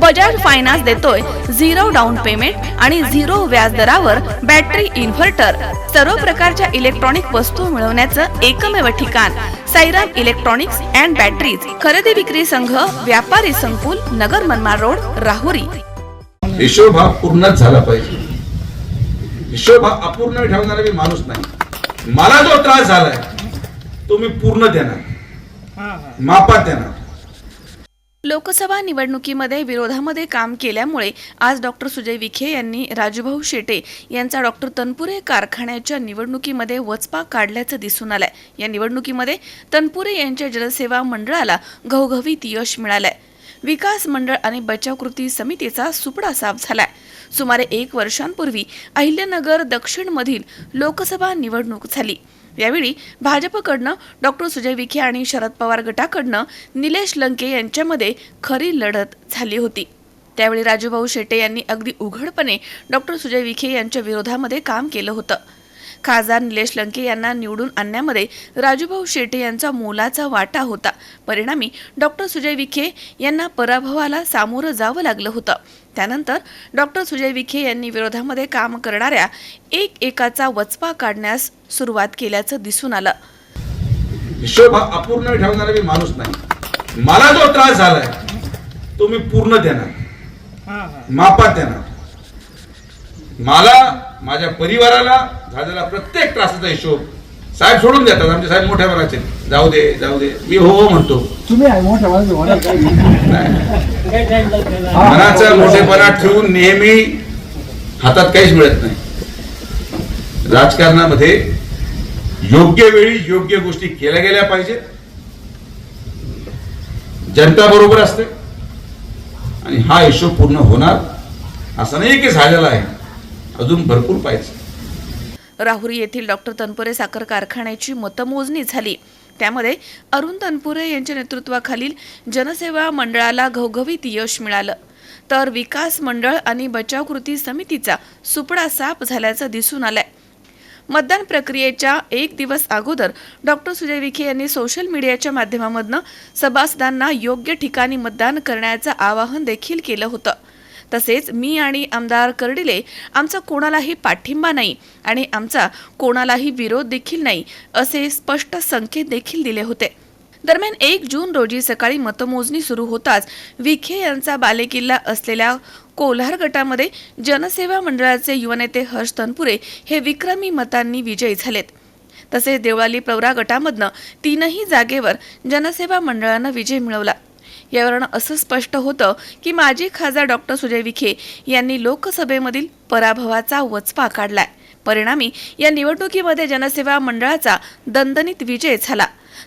Bajaj finance देतोय. Zero down payment आणि zero व्याज दरावर बॅटरी इन्व्हर्टर. सर्व प्रकारच्या इलेक्ट्रॉनिक वस्तू मिळवण्याचं एकमेव ठिकाण. Sairam electronics and batteries. खरेदी विक्री संघ व्यापारी संकुल नगर मनमाड रोड राहुरी. हिशोब हा पूर्णच झाला पाहिजे. हिशोब हा अपूर्ण ठेवणारा मी माणूस नाही. मला जो त्रास झालाय तो मी पूर्ण देणार. मापात देणार. लोकसभा निवडणुकीमध्ये विरोधामध्ये काम केल्यामुळे आज डॉक्टर सुजय विखे यांनी राजूभाऊ शेटे यांचा डॉक्टर तनपुरे कारखान्याच्या निवडणुकीमध्ये वचपा काढल्याचं दिसून आलंय. या निवडणुकीमध्ये तनपुरे यांच्या जलसेवा मंडळाला घवघवीत यश मिळालंय. विकास मंडळ आणि बचाव कृती समितीचा सुपडा साफ झालाय. सुमारे एक वर्षांपूर्वी अहिल्यानगर दक्षिणमधील लोकसभा निवडणूक झाली. यावेळी भाजपकडनं डॉक्टर सुजय विखे आणि शरद पवार गटाकडनं निलेश लंके यांच्यामध्ये खरी लढत झाली होती. त्यावेळी राजूभाऊ शेटे यांनी अगदी उघडपणे डॉक्टर सुजय विखे यांच्या विरोधामध्ये काम केलं होतं. खासदार निलेश लंके यांना निवडून आणण्यामध्ये राजूभाऊ शेटे यांचा मोलाचा वाटा होता. परिणामी डॉक्टर सुजय विखे यांना पराभवाला सामोरं जावं लागलं होतं. त्यानंतर डॉक्टर सुजय विखे यांनी विरोधामध्ये काम करणाऱ्या एक एकाचा वचपा काढण्यास सुरुवात केल्याचं दिसून आलं. अपूर्ण ठेवणारा मी माणूस नाही. मला जो त्रास झालाय तो मी पूर्ण देणार. मापात देणार. मला माझ्या परिवाराला झालेला प्रत्येक त्रासाचा हिशोब साहेब सोडून देतात. आमचे साहेब मोठ्या वराचे जाऊ दे जाऊ दे. मी हो हो म्हणतो. तुम्ही मनाचा मोठेपणा ठेवून नेहमी हातात काहीच मिळत नाही. राजकारणामध्ये योग्य वेळी योग्य गोष्टी केल्या गेल्या पाहिजेत. जनता बरोबर असते. आणि हा हिशोब पूर्ण होणार असं नाही की झालेला आहे. अजून भरपूर पाहिजे. राहुरी येथील डॉक्टर तनपुरे साखर कारखान्याची मतमोजणी झाली. त्यामध्ये अरुण तनपुरे यांच्या नेतृत्वाखालील जनसेवा मंडळाला घवघवीत यश मिळालं. तर विकास मंडळ आणि बचाव कृती समितीचा सुपडा साफ झाल्याचं दिसून आलंय. मतदान प्रक्रियेच्या एक दिवस अगोदर डॉक्टर सुजय विखे यांनी सोशल मीडियाच्या माध्यमामधनं सभासदांना योग्य ठिकाणी मतदान करण्याचं आवाहन देखील केलं होतं. तसेच मी आणि आमदार कर्डिले आमचा कोणालाही पाठिंबा नाही आणि आमचा कोणालाही विरोध देखील नाही असे स्पष्ट संकेत देखील दिले होते. दरम्यान एक जून रोजी सकाळी मतमोजणी सुरू होताच विखे यांचा बालेकिल्ला असलेल्या कोल्हार गटामध्ये जनसेवा मंडळाचे युवनेते हर्ष तनपुरे हे विक्रमी मतांनी विजयी झालेत. तसेच देवळाली प्रवरा गटामधनं तीनही जागेवर जनसेवा मंडळानं विजय मिळवला. यावरून असं स्पष्ट होतं की माजी खासदार डॉक्टर सुजय विखे यांनी लोकसभेमधील पराभवाचा वचपा काढलाय. परिणामी या निवडणुकीमध्ये जनसेवा मंडळाचा दणदणीत विजय झाला.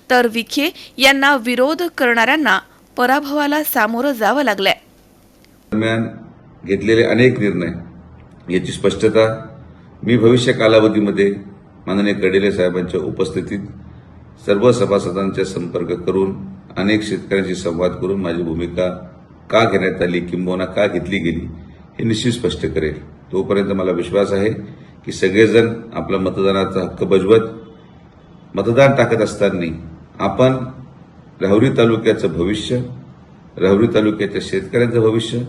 तर विखे यांना विरोध करणाऱ्यांना पराभवाला सामोरं जावं लागलंय. दरम्यान घेतलेले अनेक निर्णय याची स्पष्टता मी भविष्य कालावधीमध्ये माननीय कडेले साहेबांच्या उपस्थितीत सर्व सभासदांचा संपर्क करून अनेक शेतकऱ्यांशी संवाद करून माझी भूमिका का घेण्यात आली किंबहुना का घेतली गेली हे निश्चित स्पष्ट करेल. तोपर्यंत मला विश्वास आहे की सगळेजण आपला मतदानाचा हक्क बजवत मतदान टाकत असताना आपण राहुरी तालुक्याचं भविष्य राहुरी तालुक्याच्या शेतकऱ्यांचं भविष्य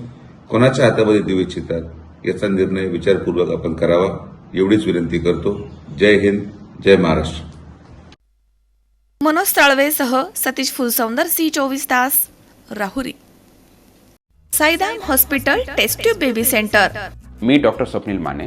कोणाच्या हातामध्ये देऊ इच्छितात याचा निर्णय विचारपूर्वक आपण करावा एवढीच विनंती करतो. जय हिंद जय महाराष्ट्र. मनोज ताळवेसह सतीश फुलसौंदर सी चोवीस तास Rahuri. Saidam hospital test tube baby centre. मी डॉक्टर स्वप्नील माने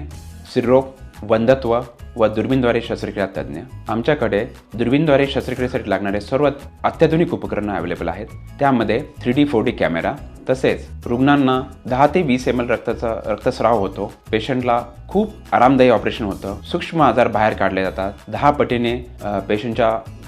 स्त्रीरोग वंधत्व व दुर्बीनद्वारे शस्त्रक्रिया तज्ज्ञ. आमच्याकडे दुर्बीनद्वारे शस्त्रक्रियेसाठी लागणारे सर्व अत्याधुनिक उपकरणं अवेलेबल आहेत. त्यामध्ये three D four D camera तसेच रुग्णांना दहा ते वीस एम एल रक्ताचा रक्तस्राव होतो. पेशंटला खूप आरामदायी ऑपरेशन होतं. सूक्ष्म आजार बाहेर काढले जातात. दहा पटीने पेशंटच्या